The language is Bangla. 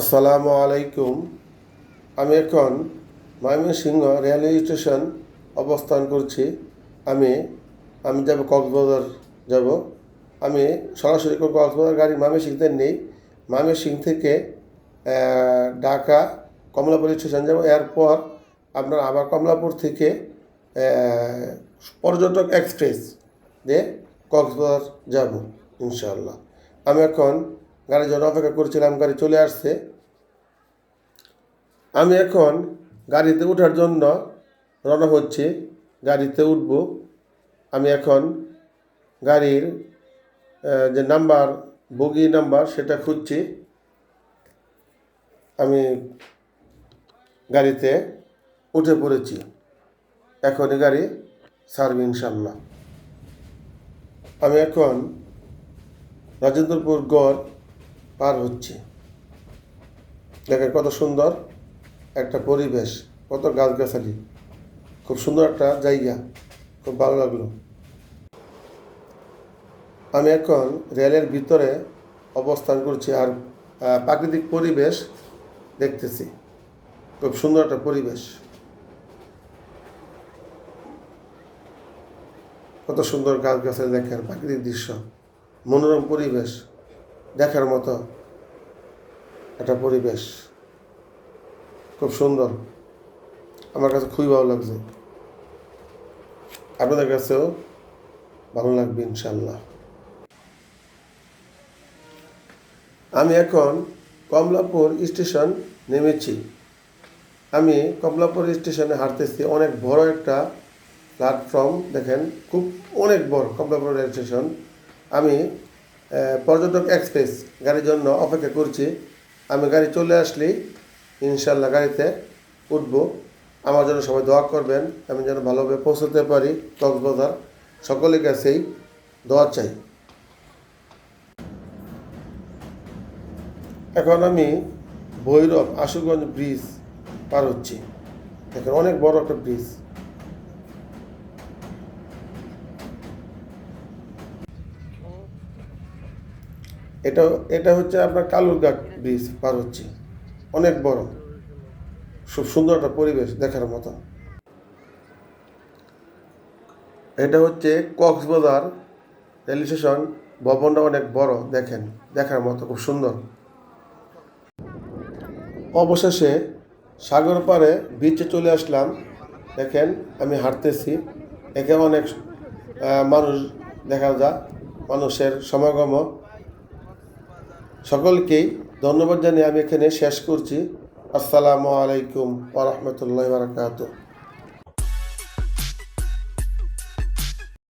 আসসালামু আলাইকুম। আমি এখন ময়মনসিংহ রেলওয়ে স্টেশন অবস্থান করছি। আমি আমি যাব কক্সবাজার যাব। আমি সরাসরি কক্সবাজার গাড়ি ময়মনসিংহতে নেই। ময়মনসিংহ থেকে ঢাকা কমলাপুর স্টেশন যাব। এরপর আপনার আবার কমলাপুর থেকে পর্যটক এক্সপ্রেস দিয়ে কক্সবাজার যাব, ইনশাআল্লাহ। আমি এখন গাড়ির জন্য অপেক্ষা করছিলাম, গাড়ি চলে আসছে। আমি এখন গাড়িতে ওঠার জন্য রওনা হচ্ছি, গাড়িতে উঠব। আমি এখন গাড়ির যে নাম্বার, বগি নাম্বার, সেটা খুঁজছি। আমি গাড়িতে উঠে পড়েছি। এখনই গাড়ি ছাড়বে ইনশাল্লাহ আমি এখন রাজেন্দ্রপুর গড় পার হচ্ছি। দেখেন কত সুন্দর একটা পরিবেশ, কত গাছগাছালি। খুব সুন্দর একটা জায়গা, খুব ভালো লাগল। আমি এখন রেলের ভিতরে অবস্থান করছি আর প্রাকৃতিক পরিবেশ দেখতেছি। খুব সুন্দর একটা পরিবেশ। কত সুন্দর গাছ গাছালি দেখেন, প্রাকৃতিক দৃশ্য, মনোরম পরিবেশ। দেখার মতো একটা পরিবেশ। খুব সুন্দর। আমার কাছে খুবই ভালো লাগছে। আপনাদের কাছেও ভালো লাগবে ইনশাল্লাহ আমি এখন কমলাপুর স্টেশন নেমেছি। আমি কমলাপুর স্টেশনে হাঁটতেছি অনেক বড় একটা প্ল্যাটফর্ম, দেখেন, খুব অনেক বড় কমলাপুর রেল স্টেশন। আমি পর্যটক এক্সপ্রেস গাড়ির জন্য অপেক্ষা করছি। আমি গাড়ি চলে আসলেই ইনশাল্লাহ গাড়িতে উঠব। আমার জন্য সবাই দোয়া করবেন, আমি যেন ভালোভাবে পৌঁছতে পারি কক্সবাজার। সকলের কাছেই দোয়া চাই। এখন আমি ভৈরব আশুগঞ্জ ব্রিজ পার হচ্ছি। এখন অনেক বড় একটা ব্রিজ। এটা এটা হচ্ছে আপনার কালুরঘাট ব্রিজ পার হচ্ছে। অনেক বড়। খুব সুন্দর একটা পরিবেশ দেখার মতো। এটা হচ্ছে কক্সবাজার রেল স্টেশন। ভবনটা অনেক বড়, দেখেন, দেখার মতো, খুব সুন্দর। অবশেষে সাগর পাড়ে বিচে চলে আসলাম। দেখেন, আমি হাঁটতেছি। এখানে অনেক মানুষ দেখা যায়, মানুষের সমাগম। সকলকেই ধন্যবাদ জানিয়ে আমি এখানে শেষ করছি। আসসালামু আলাইকুম ওরহমতুল্লাহ বারকাত